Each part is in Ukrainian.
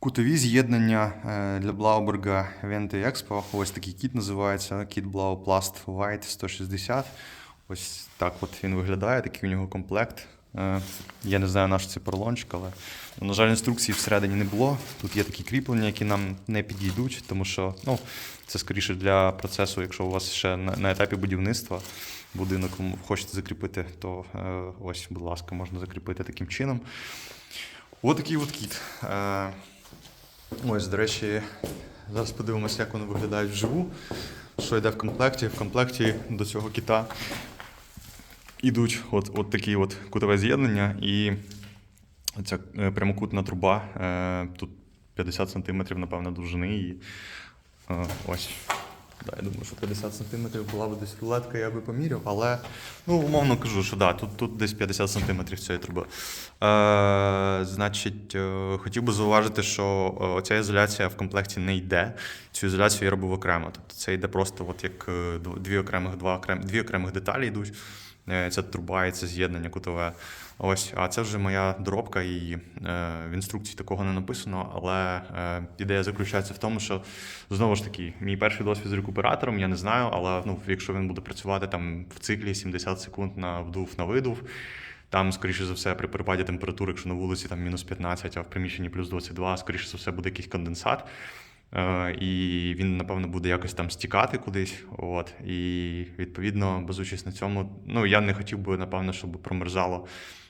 Кутові з'єднання е, для Блауберга Venti Expo. Ось такий кіт називається. Кіт Blau Plast White 160. Ось так от він виглядає, такий у нього комплект. Е, Я не знаю, наш це поролончик, але, на жаль, інструкції всередині не було. Тут є такі кріплення, які нам не підійдуть, тому що ну, це скоріше для процесу, якщо у вас ще на, етапі будівництва будинок хочете закріпити, то е, ось, будь ласка, можна закріпити таким чином. Ось такий от кіт. Ось, до речі, зараз подивимося, як вони виглядають вживу. Що йде в комплекті. В комплекті до цього кіта йдуть от, от такі от кутове з'єднання і ця е, прямокутна труба. Е, Тут 50 см, напевно, довжини. І е, ось. Да, я думаю, що 50 сантиметрів була б десь рулетка, я би поміряв, але ну, умовно кажу, що да, тут, тут десь 50 сантиметрів цієї труби. Е, значить, е, хотів би зауважити, що ця оця ізоляція в комплекті не йде. Цю ізоляцію я робив окремо. Тобто це йде просто от як е, дві окремих, два окрем, дві окремих деталі йдуть. Е, Ця труба і це з'єднання кутове. Ось, а це вже моя доробка, і е, в інструкції такого не написано. Але е, ідея заключається в тому, що знову ж таки, мій перший досвід з рекуператором, я не знаю, але ну, якщо він буде працювати там в циклі 70 секунд на вдув на видув, там, скоріше за все, при перепаді температури, якщо на вулиці там мінус 15, а в приміщенні плюс 22, скоріше за все, буде якийсь конденсат. Е, і він, напевно, буде якось там стікати кудись. От. І відповідно, базуючись на цьому, ну я не хотів би, напевно, щоб промерзала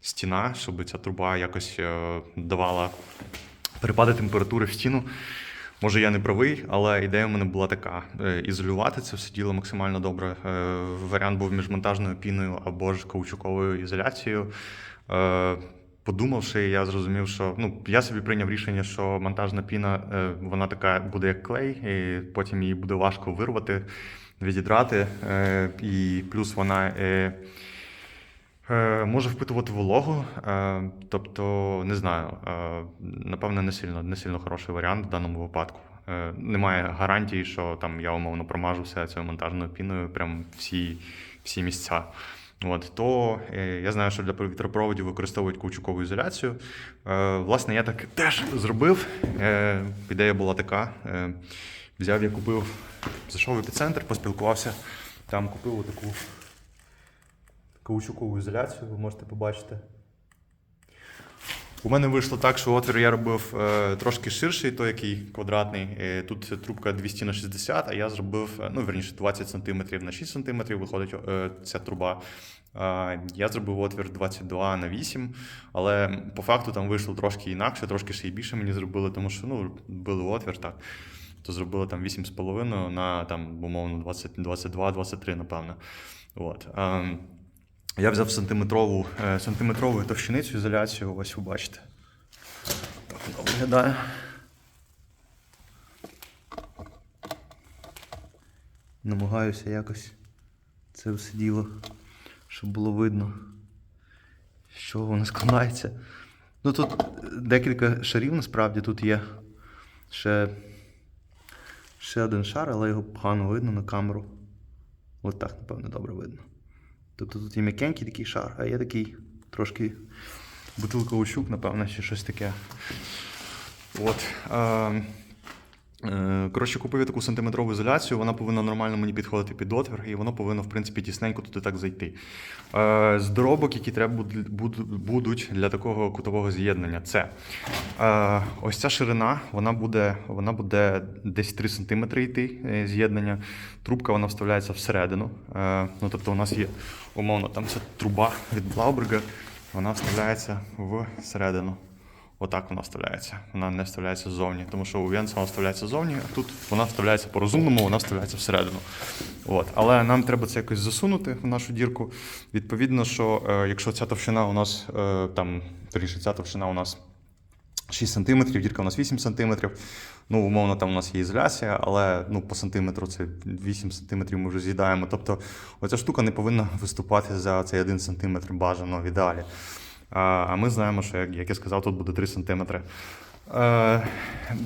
стіна, щоб ця труба якось е, давала перепади температури в стіну. Може, я не правий, але ідея в мене була така: е, ізолювати це все діло максимально добре. Варіант був між монтажною піною або ж каучуковою ізоляцією. Подумавши, я зрозумів, що ну я собі прийняв рішення, що монтажна піна е, вона така буде як клей, і потім її буде важко вирвати, відідрати. Е, І плюс вона е, може впитувати вологу. Тобто, не знаю, напевно, не сильно, не сильно хороший варіант в даному випадку. Немає гарантії, що там я умовно промажу все цією монтажною піною, прям всі, всі місця. От, то е, я знаю, що для вітропроводів використовують каучукову ізоляцію. Е, власне, я так теж зробив. Е, ідея була така. Взяв, я купив, зайшов в епіцентр, поспілкувався. Там купив таку каучукову ізоляцію, ви можете побачити. У мене вийшло так, що отвір я робив е, трошки ширший, той який квадратний. Е, тут трубка 200 на 60, а я зробив, е, ну, верніше, 20 см на 6 см виходить ця труба. Я зробив отвір 22 на 8, але по факту там вийшло трошки інакше, трошки ще й більше мені зробили, тому що ну, били отвір так. То зробили там 8,5 на там, умовно 20, 22-23, напевно. От. Я взяв сантиметрову, е, сантиметрову товщини ізоляцію, ось ви бачите. Так вона виглядає. Намагаюся якось це все діло, щоб було видно, чого воно складається. Ну тут декілька шарів насправді тут є ще, ще один шар, але його погано видно на камеру. От так, напевно, добре видно. Тобто тут є м'якенький такий шар, а є такий трошки бутилка ущук, напевно, чи щось таке. От. Е, коротше, купив я таку сантиметрову ізоляцію, вона повинна нормально мені підходити під отвір, і воно повинно, в принципі, тісненько туди так зайти. Е, з доробок, які треба буд- буд- будуть для такого кутового з'єднання, це е, ось ця ширина, вона буде, вона буде десь 3 см йти з'єднання. Трубка вона вставляється всередину. Ну, тобто у нас є умовно там ця труба від Блауберга, вона вставляється всередину. Отак вона вставляється. Вона не вставляється ззовні, тому що у Венца вона вставляється ззовні, а тут вона вставляється по-розумному, вона вставляється всередину. От. Але нам треба це якось засунути в нашу дірку. Відповідно, що е, якщо ця товщина у нас е, там, точніше, ця товщина у нас 6 см, дірка у нас 8 см. Ну, умовно, там у нас є ізоляція, але ну, по сантиметру це 8 см ми вже з'їдаємо. Тобто оця штука не повинна виступати за цей 1 см бажано в ідеалі. А, ми знаємо, що, як, я сказав, тут буде 3 см. Е,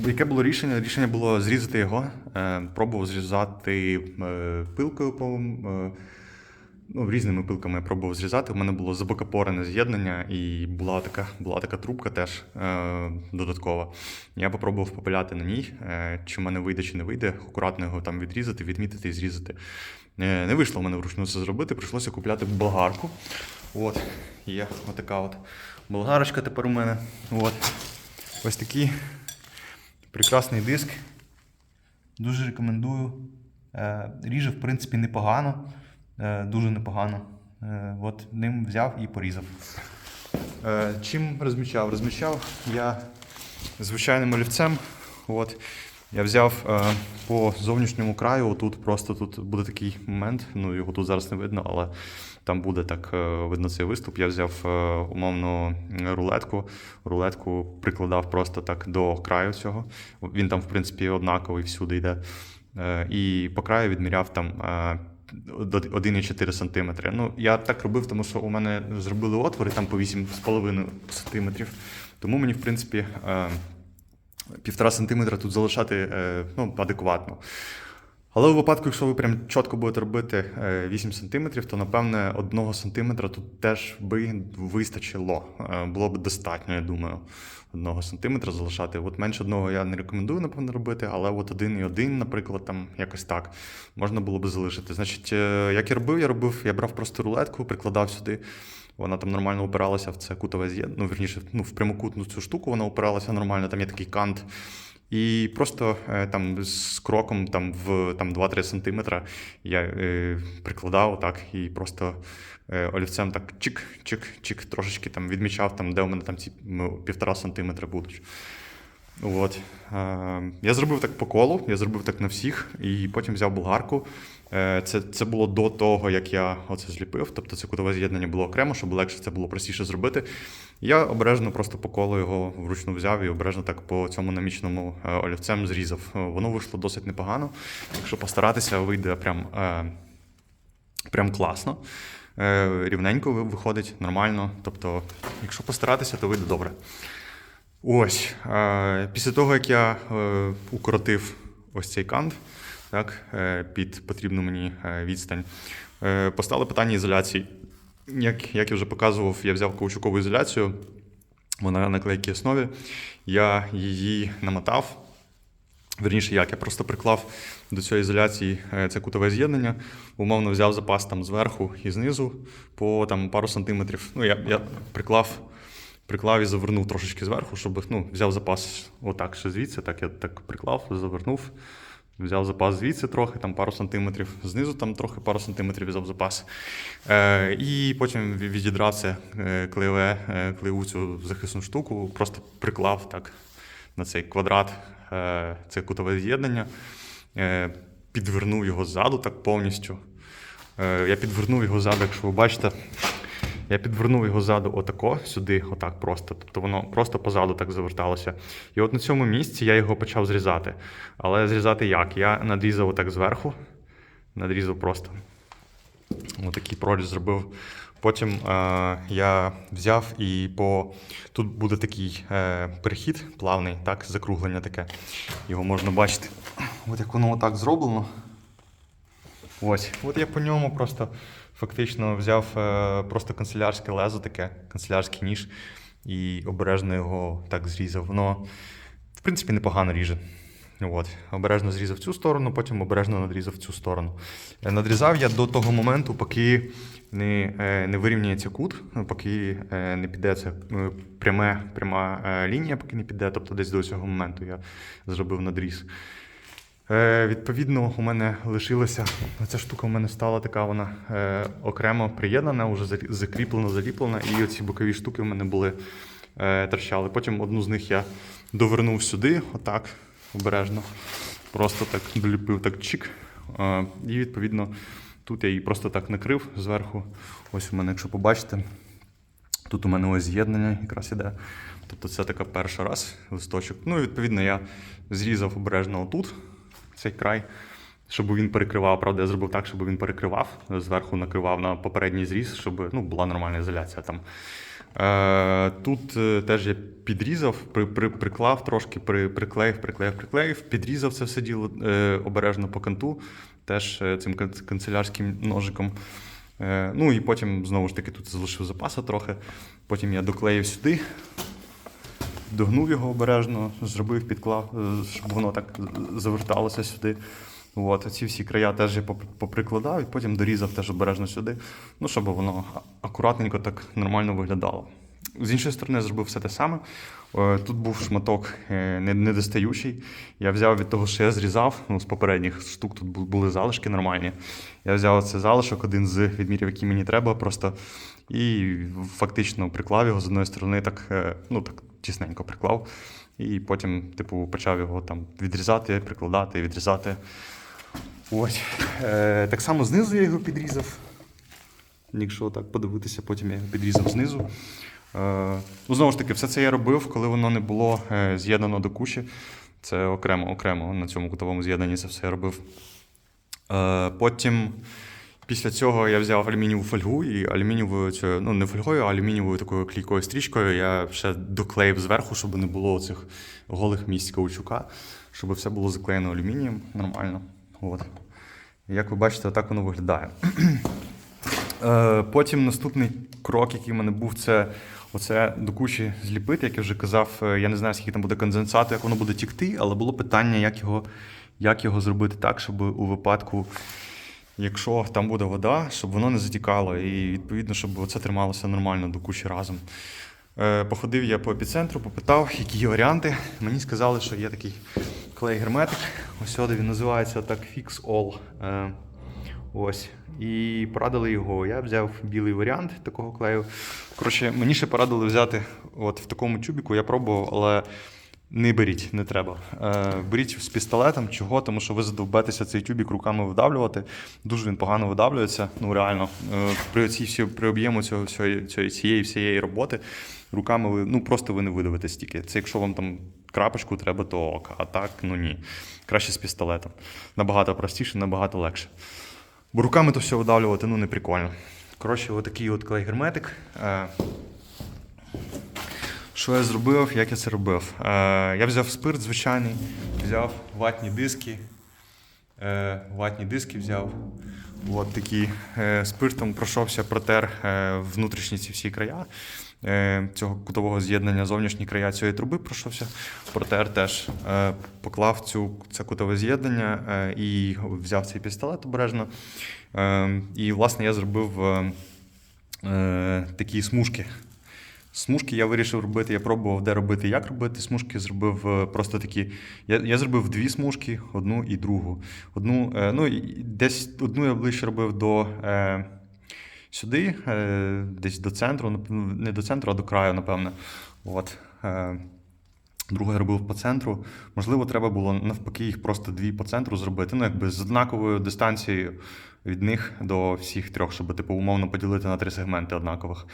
яке було рішення? Рішення було зрізати його. Е, пробував зрізати е, пилкою по, ну, різними пилками я пробував зрізати. У мене було забокопорене з'єднання, і була така, була така трубка теж е, додаткова. Я попробував попиляти на ній, е, чи в мене вийде, чи не вийде, акуратно його там відрізати, відмітити і зрізати. Е, не вийшло в мене вручну це зробити, прийшлося купляти болгарку. От, є отака от болгарочка тепер у мене. От. Ось такий прекрасний диск. Дуже рекомендую. Е, Ріже, в принципі, непогано. Е, Дуже непогано. Е, От ним взяв і порізав. Чим розмічав? Розмічав я звичайним олівцем. От. Я взяв е, по зовнішньому краю, тут просто тут буде такий момент, ну його тут зараз не видно, але там буде так е, видно цей виступ. Я взяв е, умовно рулетку. Рулетку прикладав просто так до краю цього. Він там, в принципі, однаковий всюди йде. І по краю відміряв там. е, 1,4 см. Ну, я так робив, тому що у мене зробили отвори там по 8,5 см. Тому мені, в принципі, півтора сантиметра тут залишати е, ну, адекватно. Але у випадку, якщо ви прям чітко будете робити е, 8 см, то напевне 1 см тут теж би вистачило. Е, Було б достатньо, я думаю, 1 см залишати. От менше одного я не рекомендую, напевно, робити, але от один і один, наприклад, там якось так можна було б залишити. Значить, е, як я робив, я робив, я брав просто рулетку, прикладав сюди. Вона там нормально опиралася в це кутове з'єднання, ну, вірніше, ну, в прямокутну цю штуку вона опиралася нормально, там є такий кант. І просто е, там з кроком там, в там, 2-3 см я е, прикладав так і просто е, олівцем так чик-чик-чик, трошечки там відмічав, там, де у мене там ці півтора сантиметра будуть. От. Е, я зробив так по колу, я зробив так на всіх, і потім взяв болгарку. Е, Це, це було до того, як я оце зліпив. Тобто це кутове з'єднання було окремо, щоб легше це було простіше зробити. Я обережно просто по колу його вручну взяв і обережно так по цьому наміченому е, олівцем зрізав. Воно вийшло досить непогано. Якщо постаратися, вийде прям, прям класно. Рівненько виходить, нормально. Тобто, якщо постаратися, то вийде добре. Ось. Після того, як я е, укоротив ось цей кант так, е, під потрібну мені е, відстань, постало питання ізоляції. Як, як я вже показував, я взяв каучукову ізоляцію, вона на клейкій основі. Я її намотав. Верніше, як я просто приклав до цієї ізоляції це кутове з'єднання, умовно взяв запас там зверху і знизу по там, пару сантиметрів. Ну, я, я приклав, приклав і завернув трошечки зверху, щоб ну, взяв запас отак ще звідси. Так я так приклав, завернув, взяв запас звідси трохи, там пару сантиметрів, знизу там трохи пару сантиметрів взяв запас. Е, і потім відідрав це е, клеєве, е, клеєву цю захисну штуку, просто приклав так на цей квадрат е, це кутове з'єднання, е, підвернув його ззаду так повністю. Е, я підвернув його ззаду, якщо ви бачите, я підвернув його ззаду отако, сюди, отак просто. Тобто воно просто позаду так заверталося. І от на цьому місці я його почав зрізати. Але зрізати як? Я надрізав отак зверху, надрізав просто. Отакий проріз зробив. Потім е, я взяв і по. Тут буде такий е, перехід плавний, так, закруглення таке. Його можна бачити. От як воно отак зроблено. Ось. От я по ньому просто фактично взяв е, просто канцелярське лезо таке, канцелярський ніж, і обережно його так зрізав. Воно, в принципі, непогано ріже. От. Обережно зрізав цю сторону, потім обережно надрізав цю сторону. Е, Надрізав я до того моменту, поки не, е, не вирівняється кут, поки не піде це пряме, пряма лінія, поки не піде, тобто десь до цього моменту я зробив надріз. Е, відповідно, у мене лишилася ця штука. У мене стала така, вона е, окремо приєднана, вже закріплена, заліплена, і оці бокові штуки в мене були е, торчали. Потім одну з них я довернув сюди, отак, обережно. Просто так доліпив так чик. Е, і відповідно тут я її просто так накрив зверху. Ось у мене, якщо побачите, Тут у мене ось з'єднання якраз іде. Тобто це така перша раз листочок. Ну і відповідно я зрізав обережно отут цей край, щоб він перекривав. Правда, я зробив так, щоб він перекривав. Зверху накривав на попередній зріз, щоб ну, була нормальна ізоляція там. Е, тут е, теж я підрізав, при, при, приклав трошки, при, приклеїв, приклеїв, приклеїв, підрізав це все діло е, обережно по канту, теж е, цим канцелярським ножиком. Е, ну і потім знову ж таки тут залишив запаса трохи. Потім я доклеїв сюди, догнув його обережно, зробив, підклав, е, щоб воно так заверталося сюди. От, ці всі края теж я поприкладав і потім дорізав теж обережно сюди, ну, щоб воно акуратненько так нормально виглядало. З іншої сторони, зробив все те саме. Е, Тут був шматок е, недостаючий. Я взяв від того, що я зрізав, ну, з попередніх штук тут були залишки нормальні. Я взяв цей залишок, один з відмірів, які мені треба, просто і фактично приклав його з одної сторони, так, ну, так тісненько приклав. І потім, типу, почав його там відрізати, прикладати, відрізати. Ось. Е, так само знизу я його підрізав. Якщо так подивитися, потім я його підрізав знизу. Е, ну, знову ж таки, все це я робив, коли воно не було е, з'єднано до кучі. Це окремо, окремо на цьому кутовому з'єднанні це все я робив. Е, потім, після цього я взяв алюмінієву фольгу і алюмінієвою ну не фольгою, а алюмінієвою такою клійкою стрічкою я ще доклеїв зверху, щоб не було цих голих місць каучука, щоб все було заклеєно алюмінієм нормально. От. Як ви бачите, так воно виглядає. Е, Потім наступний крок, який в мене був, це оце до кучі зліпити, як я вже казав. е, Я не знаю, скільки там буде конденсату, як воно буде тікти, але було питання, як його, як його зробити так, щоб у випадку, якщо там буде вода, щоб воно не затікало. І відповідно, щоб це трималося нормально до кучі разом. Е, Походив я по епіцентру, попитав, які є варіанти. Мені сказали, що є такий клей герметик. Ось сюди він називається так Fix All. Е, Ось. І порадили його. Я взяв білий варіант такого клею. Коротше, мені ще порадили взяти от в такому тюбіку. Я пробував, але не беріть, не треба. Е, беріть з пістолетом. Чого? Тому що ви задовбетеся цей тюбік руками видавлювати. Дуже він погано видавлюється. Ну реально. Е, при цій всі при об'єму цього цієї, цієї всієї роботи руками ви ну просто ви не видавите стільки. Це якщо вам там крапочку треба, то ок. А так, ну ні. Краще з пістолетом. Набагато простіше, набагато легше. Бо руками то все видавлювати ну не прикольно. Коротше, отакий от клей герметик. Е, Що я зробив, як я це робив? Е, Я взяв спирт звичайний, взяв ватні диски. Е, Ватні диски взяв. От такі е, спиртом пройшовся, протер е, внутрішні ці всі края е, цього кутового з'єднання, зовнішні края цієї труби пройшовся. Протер теж е, поклав цю, це кутове з'єднання е, і взяв цей пістолет обережно. Е, І, власне, я зробив е, е, такі смужки. Смужки я вирішив робити, я пробував, де робити, як робити. Смужки зробив е, просто такі. Я, я зробив дві смужки, одну і другу. Одну, е, ну, десь одну я ближче робив до е, сюди, десь до центру, не до центру, а до краю, напевне. От. Другу я робив по центру. Можливо, треба було навпаки їх просто дві по центру зробити. Ну, якби з однаковою дистанцією від них до всіх трьох, щоб типу умовно поділити на три сегменти однакових.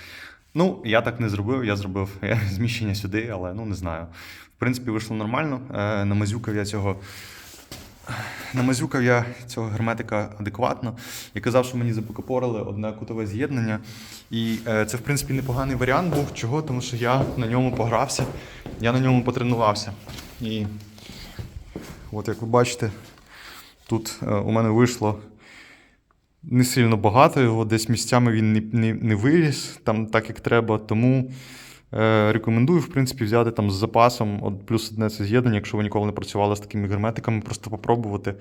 Ну, я так не зробив, я зробив зміщення сюди, але ну не знаю. В принципі, вийшло нормально. Е, Намазюкав я цього. Намазюкав я цього герметика адекватно. Я казав, що мені запокопорили одне кутове з'єднання. І е, це, в принципі, непоганий варіант був. Чого? Тому що я на ньому погрався, я на ньому потренувався. І от як ви бачите, тут е, у мене вийшло не сильно багато, його десь місцями він не, не, не виліз там так, як треба. Тому е, рекомендую, в принципі, взяти там з запасом от плюс одне це з'єднання, якщо ви ніколи не працювали з такими герметиками, просто попробувати,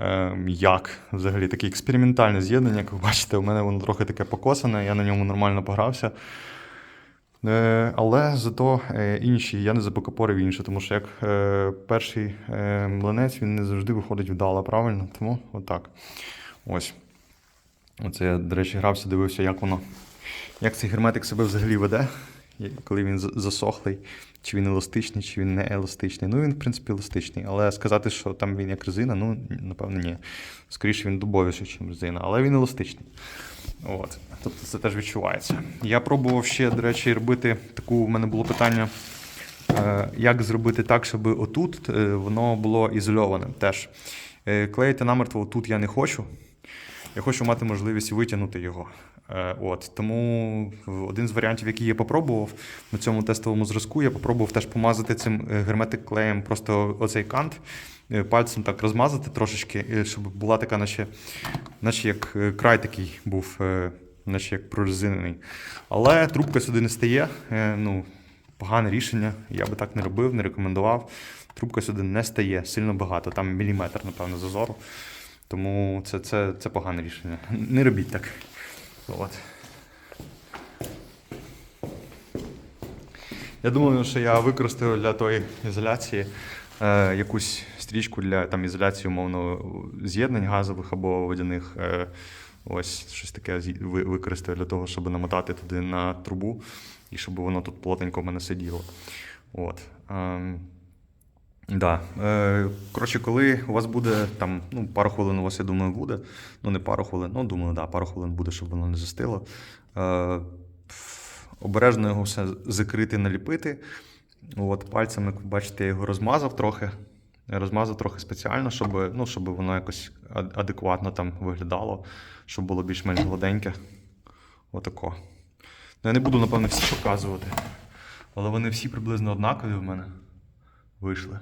е, як взагалі таке експериментальне з'єднання. Як ви бачите, у мене воно трохи таке покосане, я на ньому нормально погрався. Е, але зато е, інші я не запокопорив інше, тому що як е, перший млинець він не завжди виходить вдало, правильно? Тому отак. Ось. Оце я, до речі, грався, дивився, як воно, як цей герметик себе взагалі веде, коли він засохлий, чи він еластичний, чи він не еластичний. Ну, він, в принципі, еластичний. Але сказати, що там він як резина, ну, напевно, ні. Скоріше він дубовіший, ніж резина, але він еластичний. От. Тобто це теж відчувається. Я пробував ще, до речі, робити таку, в мене було питання. Е, Як зробити так, щоб отут е, воно було ізольоване теж. Е, Клеїти намертво отут я не хочу. Я хочу мати можливість витягнути його. Е, От, тому один з варіантів, який я попробував на цьому тестовому зразку, я попробував теж помазати цим е, герметик клеєм просто оцей кант, е, пальцем так розмазати трошечки, щоб була така, наче, наче як край такий був, наче як прорезинений. Але трубка сюди не стає. Ну, погане рішення. Я би так не робив, не рекомендував. Трубка сюди не стає сильно багато, там міліметр, напевно, зазору. Тому це, це, це погане рішення. Не робіть так. От. Я думаю, що я використаю для тої ізоляції е, якусь стрічку для там, ізоляції умовно з'єднань газових або водяних. Е, ось щось таке використаю для того, щоб намотати туди на трубу і щоб воно тут плотненько в мене сиділо. От. Да. Е, коротше, коли у вас буде там, ну, пару хвилин у вас, я думаю, буде. Ну, не пару хвилин, ну, думаю, да, пару хвилин буде, щоб воно не застило. Е, обережно його все закрити, наліпити. От, пальцем, як бачите, я його розмазав трохи. Розмазав трохи спеціально, щоб, ну, щоб воно якось адекватно там виглядало, щоб було більш-менш гладеньке. Отако. Ну, я не буду, напевно, всі показувати. Але вони всі приблизно однакові в мене вийшли.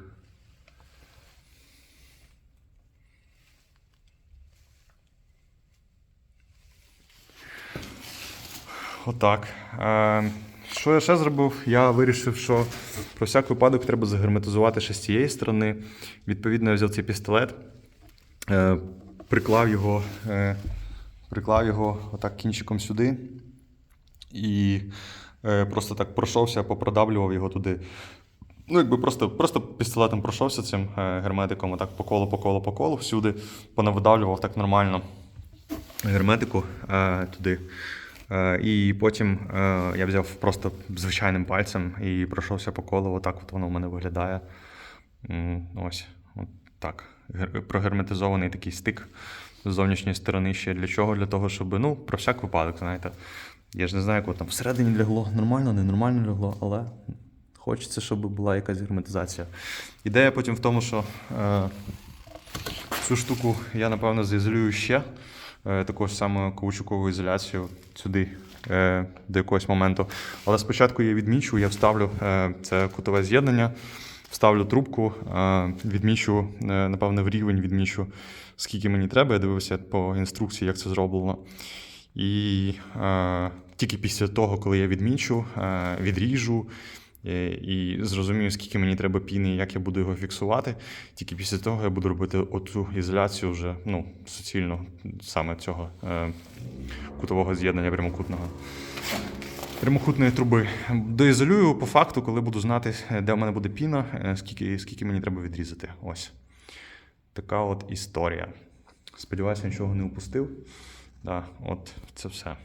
Отак. Е, що я ще зробив? Я вирішив, що про всяк випадок треба загерметизувати ще з цієї сторони. Відповідно, я взяв цей пістолет, е, приклав його, е, приклав його отак кінчиком сюди і просто так пройшовся, попродавлював його туди. Ну, якби просто, просто пістолетом пройшовся цим герметиком, отак по колу, по колу, по колу, всюди, понавидавлював так нормально герметику туди. Е, і потім е, я взяв просто звичайним пальцем і пройшовся по колу. Отак от воно в мене виглядає. Ось, от так. Прогерметизований такий стик з зовнішньої сторони ще для чого? Для того, щоб, ну, про всяк випадок, знаєте. Я ж не знаю, як там всередині лягло, нормально, ненормально лягло, але хочеться, щоб була якась герметизація. Ідея потім в тому, що е, Цю штуку я, напевно, заізолюю ще е, такою ж самою каучуковою ізоляцією сюди е, до якогось моменту. Але спочатку я відмічу, я вставлю е, це кутове з'єднання, вставлю трубку, відмічу, напевно, в рівень відмічу, скільки мені треба. Я дивився по інструкції, як це зроблено. І тільки після того, коли я відмічу, відріжу і зрозумію, скільки мені треба піни, і як я буду його фіксувати. Тільки після того я буду робити оцю ізоляцію вже ну, суцільно саме цього е, кутового з'єднання прямокутного. Прямокутної труби. Доізолюю по факту, коли буду знати, е, де в мене буде піна, е, скільки, скільки мені треба відрізати. Ось. Така от історія. Сподіваюся, нічого не упустив. Да, от це все.